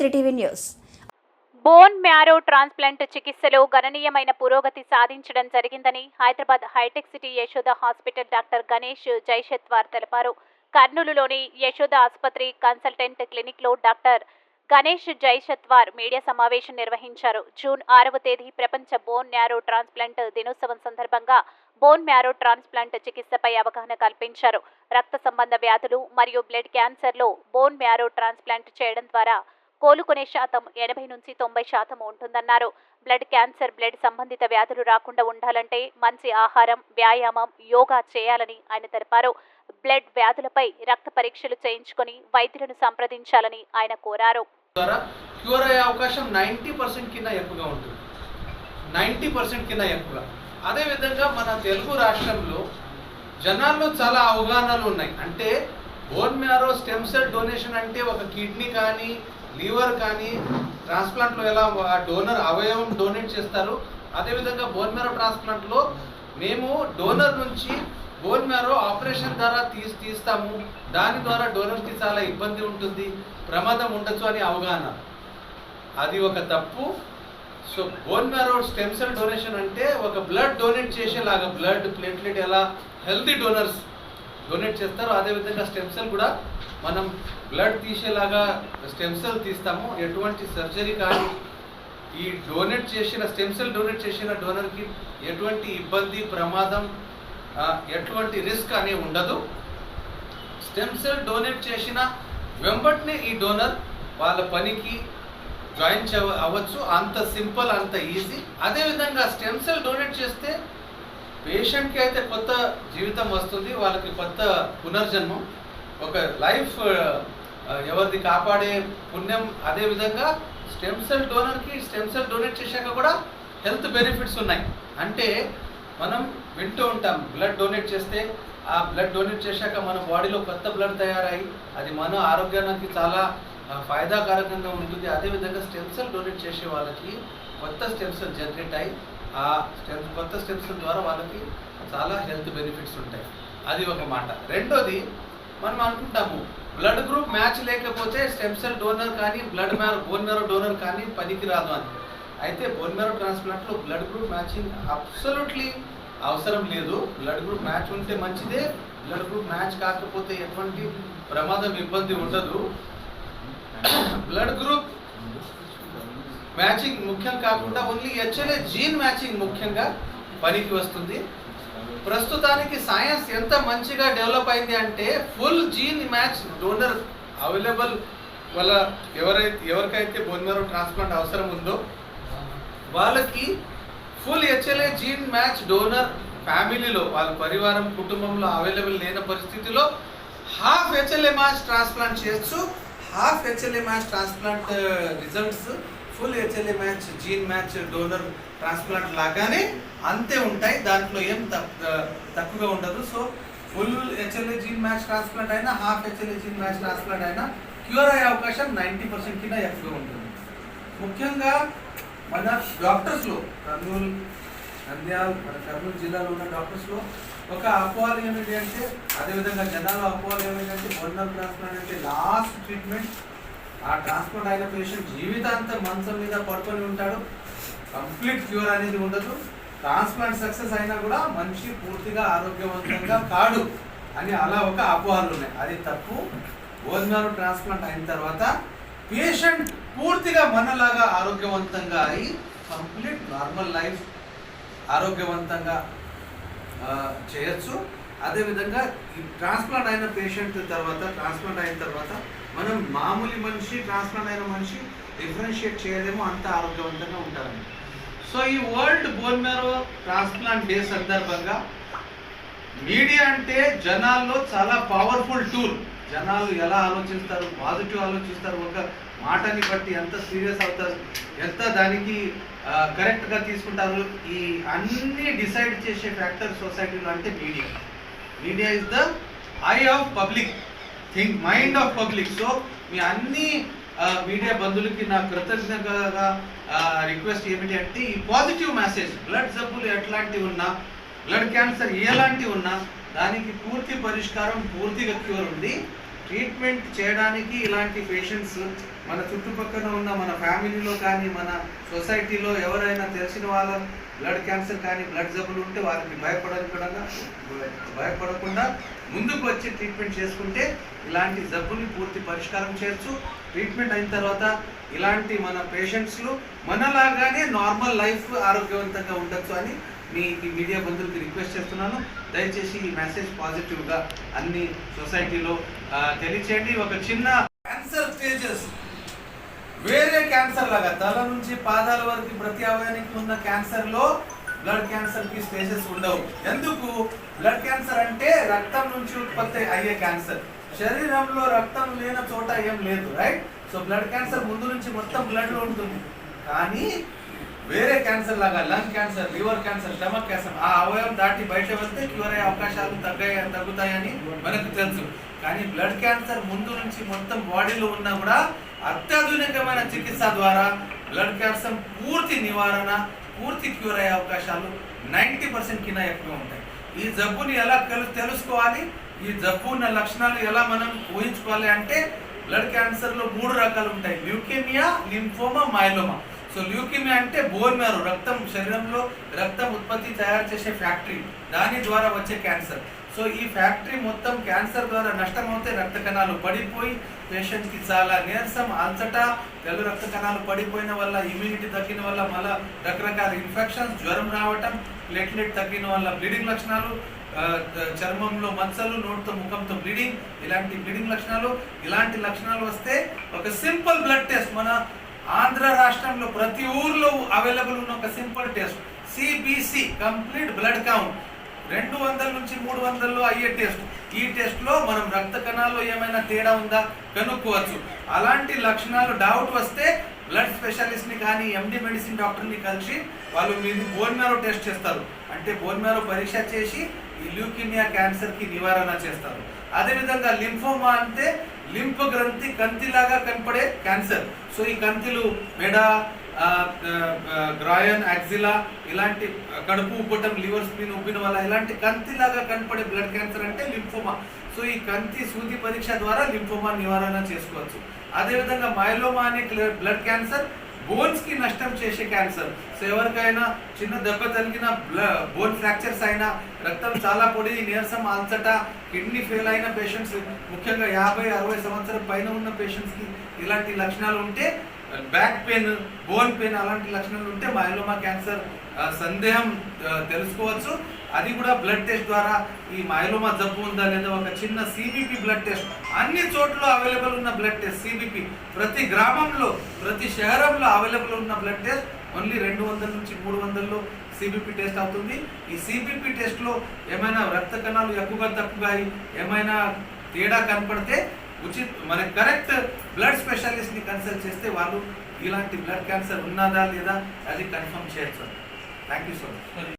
Three TV news. Bone marrow transplant చికిత్సలో గణనీయమైన పురోగతి సాధించడం జరిగిందని Hyderabad hitech city Yashoda hospital doctor Ganesh Jaishatwar తెలిపారు. కర్నూలులోని యశోద ఆసుపత్రి కన్సల్టెంట్ క్లినిక్లో డాక్టర్ గణేష్ జైషత్వార్ మీడియా సమావేశం నిర్వహించారు. జూన్ ఆరవ తేదీ ప్రపంచ బోన్ మ్యారో ట్రాన్స్ప్లాంట్ దినోత్సవం సందర్భంగా బోన్ మ్యారో ట్రాన్స్ప్లాంట్ చికిత్సపై అవగాహన కల్పించారు. రక్త సంబంధ వ్యాధులు మరియు బ్లడ్ క్యాన్సర్లో బోన్ మ్యారో ట్రాన్స్ప్లాంట్ చేయడం ద్వారా కోలుకునే శాతం ఎనభై నుంచి తొంభై శాతం ఉంటుందన్నారు. బ్లడ్ క్యాన్సర్ బ్లడ్ సంబంధిత వ్యాధులు రాకుండా ఉండాలంటే మంచి ఆహారం వ్యాయామం యోగా చేయాలని ఆయన తెలిపారు. బ్లడ్ వ్యాధులపై రక్త పరీక్షలు చేయించుకొని వైద్యులను సంప్రదించాలని ఆయన కోరారు. ద్వారా క్యూర్ అయ్యే అవకాశం నైంటీ పర్సెంట్ కింద ఎక్కువగా ఉంటుంది. నైంటీ పర్సెంట్ కింద ఎక్కువగా. అదేవిధంగా మన తెలుగు రాష్ట్రంలో జనాల్లో చాలా అవగాహనలు ఉన్నాయి. అంటే bone marrow stem cell donation అంటే ఒక కిడ్నీ కానీ లివర్ కానీ ట్రాన్స్ప్లాంట్లో ఎలా ఆ డోనర్ అవయవం డొనేట్ చేస్తారు? అదేవిధంగా బోన్ మ్యారో ట్రాన్స్ప్లాంట్లో మేము డోనర్ నుంచి బోన్ మ్యారో ఆపరేషన్ ద్వారా తీసి తీస్తాము. దాని ద్వారా డోనర్కి చాలా ఇబ్బంది ఉంటుంది ప్రమాదం ఉండొచ్చు అని అవగాహన. అది ఒక తప్పు. So bone marrow stem cell donation అంటే ఒక బ్లడ్ డొనేట్ చేసేలాగా బ్లడ్ ప్లేట్లెట్ ఎలా? హెల్తీ డోనర్స్ డొనేట్ చేస్తారు అదేవిధంగా స్టెమ్ సెల్ కూడా మనం బ్లడ్ తీసేలాగా స్టెమ్ సెల్ తీస్తాము. ఎటువంటి సర్జరీ కానీ ఈ డొనేట్ చేసిన స్టెమ్ సెల్ డొనేట్ చేసిన డోనర్కి ఎటువంటి ఇబ్బంది ప్రమాదం ఎటువంటి రిస్క్ అనేది ఉండదు. స్టెమ్ సెల్ డొనేట్ చేసిన వెంబటనే ఈ డోనర్ వాళ్ళ పనికి జాయిన్ చే అవ్వచ్చు. అంత సింపుల్ అంత ఈజీ. అదేవిధంగా స్టెమ్ సెల్ డొనేట్ చేస్తే పేషెంట్కి అయితే కొత్త జీవితం వస్తుంది వాళ్ళకి కొత్త పునర్జన్మం. ఒక లైఫ్ ఎవరిది కాపాడే పుణ్యం అదేవిధంగా స్టెమ్ సెల్ డోనర్కి స్టెమ్ సెల్ డొనేట్ చేశాక కూడా హెల్త్ బెనిఫిట్స్ ఉన్నాయి. అంటే మనం వింటూ ఉంటాం బ్లడ్ డొనేట్ చేస్తే ఆ బ్లడ్ డొనేట్ చేశాక మన బాడీలో కొత్త బ్లడ్ తయారయ్యి అది మన ఆరోగ్యానికి చాలా ఫాయిదాకారకంగా ఉంటుంది. అదేవిధంగా స్టెమ్ సెల్ డొనేట్ చేసే వాళ్ళకి కొత్త స్టెమ్ సెల్ జనరేట్ అయ్యి ఆ స్టెప్స్ కొత్త స్టెప్స్ ద్వారా వాళ్ళకి చాలా హెల్త్ బెనిఫిట్స్ ఉంటాయి. అది ఒక మాట. రెండోది మనం అనుకుంటాము బ్లడ్ గ్రూప్ మ్యాచ్ లేకపోతే స్టెమ్ సెల్ డోనర్ కానీ blood marrow bone marrow donor కానీ పనికి రాదు అని. అయితే బోన్ మ్యారో ట్రాన్స్ప్లాంట్లో బ్లడ్ గ్రూప్ మ్యాచింగ్ అబ్సల్యూట్లీ అవసరం లేదు. బ్లడ్ గ్రూప్ మ్యాచ్ ఉంటే మంచిదే. బ్లడ్ గ్రూప్ మ్యాచ్ కాకపోతే ఎటువంటి ప్రమాదం ఇబ్బంది ఉండదు. బ్లడ్ గ్రూప్ మ్యాచింగ్ ముఖ్యం కాకుండా ఓన్లీ హెచ్ఎల్ఏ జీన్ మ్యాచింగ్ ముఖ్యంగా పనికి వస్తుంది. ప్రస్తుతానికి సైన్స్ ఎంత మంచిగా డెవలప్ అయింది అంటే full gene match donor available వల్ల ఎవరైతే ఎవరికైతే బోన్ ట్రాన్స్ప్లాంట్ అవసరం ఉందో వాళ్ళకి full HLA gene match donor ఫ్యామిలీలో వాళ్ళ పరివారం కుటుంబంలో అవైలబుల్ లేని పరిస్థితిలో హాఫ్ హెచ్ఎల్ఏ మ్యాచ్ ట్రాన్స్ప్లాంట్ చేయొచ్చు half HLA match transplant results full HLA match gene match donor transplant లాగానే అంతే ఉంటాయి. దాంట్లో ఏం తక్కువగా ఉండదు. So full HLA gene match transplant అయినా half HLA gene match transplant అయినా క్యూర్ అయ్యే అవకాశం నైంటీ పర్సెంట్ కింద ఎక్కువగా ఉంటుంది. ముఖ్యంగా మన డాక్టర్స్లో కర్నూలు నంద్యాల మన కర్నూలు జిల్లాలో ఉన్న డాక్టర్స్లో ఒక అపోహలు ఏమిటి అంటే అదేవిధంగా జనాలు అపోహలు అంటే బొన్నర్ ట్రాన్స్ప్లాంట్ అంటే లాస్ట్ ట్రీట్మెంట్ ఆ ట్రాన్స్ప్లాంట్ అయిన పేషెంట్ జీవితాంతం మంచం మీద పడుకొని ఉంటాడు. కంప్లీట్ క్యూర్ అనేది ఉండదు. ట్రాన్స్ప్లాంట్ సక్సెస్ అయినా కూడా మనిషి పూర్తిగా ఆరోగ్యవంతంగా కాడు అని అలా ఒక అపోహలు ఉన్నాయి. అది తప్పు. బోధనాలు ట్రాన్స్ప్లాంట్ అయిన తర్వాత పేషెంట్ పూర్తిగా మనలాగా ఆరోగ్యవంతంగా అయి కంప్లీట్ నార్మల్ లైఫ్ ఆరోగ్యవంతంగా చేయొచ్చు. అదేవిధంగా ఈ ట్రాన్స్ప్లాంట్ అయిన పేషెంట్ తర్వాత ట్రాన్స్ప్లాంట్ అయిన తర్వాత మనం మామూలు మనిషి ట్రాన్స్ప్లాంట్ అయిన మనిషి డిఫరెన్షియేట్ చేయలేమో అంత ఆరోగ్యవంతంగా ఉంటారని. సో ఈ world bone marrow transplant day సందర్భంగా మీడియా అంటే జనాల్లో చాలా పవర్ఫుల్ టూల్. జనాలు ఎలా ఆలోచిస్తారు పాజిటివ్ ఆలోచిస్తారు ఒక మాటని బట్టి ఎంత సీరియస్ అవుతారు ఎంత దానికి కరెక్ట్గా తీసుకుంటారు ఈ అన్ని డిసైడ్ చేసే ఫ్యాక్టర్ సొసైటీలో అంటే media. Media is the eye of public. Think mind of public so మీ అన్ని మీడియా బంధువులకి నా కృతజ్ఞతగా రిక్వెస్ట్ ఏమిటి అంటే ఈ పాజిటివ్ మెసేజ్ బ్లడ్ జబ్బులు ఎట్లాంటివి ఉన్నా బ్లడ్ క్యాన్సర్ ఎలాంటివి ఉన్నా దానికి పూర్తి పరిష్కారం పూర్తిగా క్యూర్ ఉంది. ట్రీట్మెంట్ చేయడానికి ఇలాంటి పేషెంట్స్ మన చుట్టుపక్కల ఉన్న మన ఫ్యామిలీలో కానీ మన సొసైటీలో ఎవరైనా తెలిసిన వాళ్ళ బ్లడ్ క్యాన్సర్ కానీ బ్లడ్ జబ్బులు ఉంటే వారికి భయపడకుండా భయపడకుండా ముందుకు వచ్చి ట్రీట్మెంట్ చేసుకుంటే ఇలాంటి జబ్బుని పూర్తి పరిష్కారం చేయొచ్చు. ట్రీట్మెంట్ అయిన తర్వాత ఇలాంటి మన పేషెంట్స్లు మనలాగానే నార్మల్ లైఫ్ ఆరోగ్యవంతంగా ఉండొచ్చు అని మీ ఈ మీడియా బంధువులకి రిక్వెస్ట్ చేస్తున్నాను. దయచేసి ఈ మెసేజ్ పాజిటివ్గా అన్ని సొసైటీలో తెలియచేయండి. ఒక చిన్న క్యాన్సర్ స్టేజెస్ వేరే క్యాన్సర్ లాగా తల నుంచి పాదాల వరకు ప్రతి అవయానికి ఉన్న క్యాన్సర్లో బ్లడ్ క్యాన్సర్కి స్టేజెస్ ఉండవు. ఎందుకు? బ్లడ్ క్యాన్సర్ అంటే రక్తం నుంచి ఉత్పత్తి అయ్యే క్యాన్సర్ శరీరంలో రక్తం లేని చోట ఏం లేదు రైట్ సో బ్లడ్ క్యాన్సర్ ముందు నుంచి మొత్తం బ్లడ్లో ఉంటుంది. కానీ వేరే క్యాన్సర్ లాగా lung cancer liver cancer stomach cancer ఆ అవయవం దాటి బయట వెళ్తే క్యూర్ అయ్యే అవకాశాలు తగ్గాయి తగ్గుతాయని మనకు తెలుసు. కానీ బ్లడ్ క్యాన్సర్ ముందు నుంచి మొత్తం బాడీలో ఉన్నా కూడా అత్యాధునికమైన చికిత్స ద్వారా బ్లడ్ క్యాన్సర్ పూర్తి నివారణ పూర్తి క్యూర్ అయ్యే అవకాశాలు నైంటీ పర్సెంట్ కింద ఎక్కువ ఉంటాయి. ఈ జబ్బుని ఎలా తెలుసుకోవాలి? ఈ జబ్బు ఉన్న లక్షణాలు ఎలా మనం ఊహించుకోవాలి అంటే బ్లడ్ క్యాన్సర్లో మూడు రకాలు ఉంటాయి. Leukaemia lymphoma myeloma so leukaemia అంటే బోన్ రక్తం శరీరంలో రక్తం ఉత్పత్తి తయారు చేసే ఫ్యాక్టరీ దాని ద్వారా వచ్చే క్యాన్సర్ సో ఈ ఫ్యాక్టరీ మొత్తం క్యాన్సర్ ద్వారా నష్టం అవుతే రక్త కణాలు పడిపోయి పేషెంట్కి చాలా నీరసం అలసట తెల్ల రక్త కణాలు పడిపోయిన వల్ల ఇమ్యూనిటీ తగ్గిన వల్ల మళ్ళా రకరకాల ఇన్ఫెక్షన్స్ జ్వరం రావటం ప్లేట్లెట్ తగ్గిన వల్ల బ్లీడింగ్ లక్షణాలు చర్మంలో మచ్చలు నోటితో ముఖంతో బ్లీడింగ్ ఇలాంటి బ్లీడింగ్ లక్షణాలు. ఇలాంటి లక్షణాలు వస్తే ఒక సింపుల్ బ్లడ్ టెస్ట్ మన ఆంధ్ర రాష్ట్రంలో ప్రతి ఊర్లో అవైలబుల్ ఉన్న ఒక simple test CBC complete blood count రెండు వందల నుంచి మూడు వందల్లో అయ్యే టెస్ట్. ఈ టెస్ట్లో మనం రక్త కణాల్లో ఏమైనా తేడా ఉందా? కనుక్కోవచ్చు. అలాంటి లక్షణాలు డౌట్ వస్తే బ్లడ్ స్పెషలిస్ట్ని కానీ ఎండి మెడిసిన్ డాక్టర్ని కలిసి వాళ్ళు మీది బోన్ మ్యారో టెస్ట్ చేస్తారు. అంటే బోన్ మ్యారో పరీక్ష చేసి ఈ ల్యూకిమియా క్యాన్సర్కి నివారణ చేస్తారు. అదేవిధంగా లింఫోమా అంటే లింఫ్ గ్రంథి కంతిలాగా కనపడే క్యాన్సర్ సో ఈ కంతిలు మెడ గ్రాయన్ యాక్సిలా ఇలాంటి కడుపు ఉబ్బటం లివర్ స్పిన్ ఉబ్బిన వల్ల ఇలాంటి కంతిలాగా కనపడే బ్లడ్ క్యాన్సర్ అంటే లింఫోమా. సో ఈ కంతి సూది పరీక్ష ద్వారా లింఫోమా నివారణ చేసుకోవచ్చు. అదేవిధంగా మైలోమా అనే బ్లడ్ క్యాన్సర్ బోన్స్కి నష్టం చేసే క్యాన్సర్ సో ఎవరికైనా చిన్న దెబ్బ తగిలిన బోన్ ఫ్రాక్చర్స్ అయినా రక్తం చాలా పొడి నీరసం అల్సట కిడ్నీ ఫెయిల్ అయిన పేషెంట్స్ ముఖ్యంగా యాభై అరవై సంవత్సరం పైన ఉన్న పేషెంట్స్కి ఇలాంటి లక్షణాలు ఉంటే బ్యాక్ పెయిన్ బోన్ పెయిన్ అలాంటి లక్షణాలు ఉంటే మైలోమా క్యాన్సర్ సందేహం తెలుసుకోవచ్చు. అది కూడా బ్లడ్ టెస్ట్ ద్వారా ఈ మైలోమా జబ్బు ఉందా లేదా ఒక చిన్న సిబిపి బ్లడ్ టెస్ట్. అన్ని చోట్ల అవైలబుల్ ఉన్న బ్లడ్ టెస్ట్ సిబిపి ప్రతి గ్రామంలో ప్రతి శహరంలో అవైలబుల్ ఉన్న బ్లడ్ టెస్ట్. ఓన్లీ రెండు వందల నుంచి మూడు వందల్లో సిబిపి టెస్ట్ అవుతుంది. ఈ సిబిపి టెస్ట్లో ఏమైనా రక్త కణాలు ఎక్కువగా తక్కువగా ఏమైనా తేడా కనపడితే ఉచిత మన కరెక్ట్ బ్లడ్ స్పెషలిస్ట్ని కన్సల్ట్ చేస్తే వాళ్ళు ఇలాంటి బ్లడ్ క్యాన్సర్ ఉన్నదా లేదా అది కన్ఫర్మ్ చేయొచ్చు. Thank you so much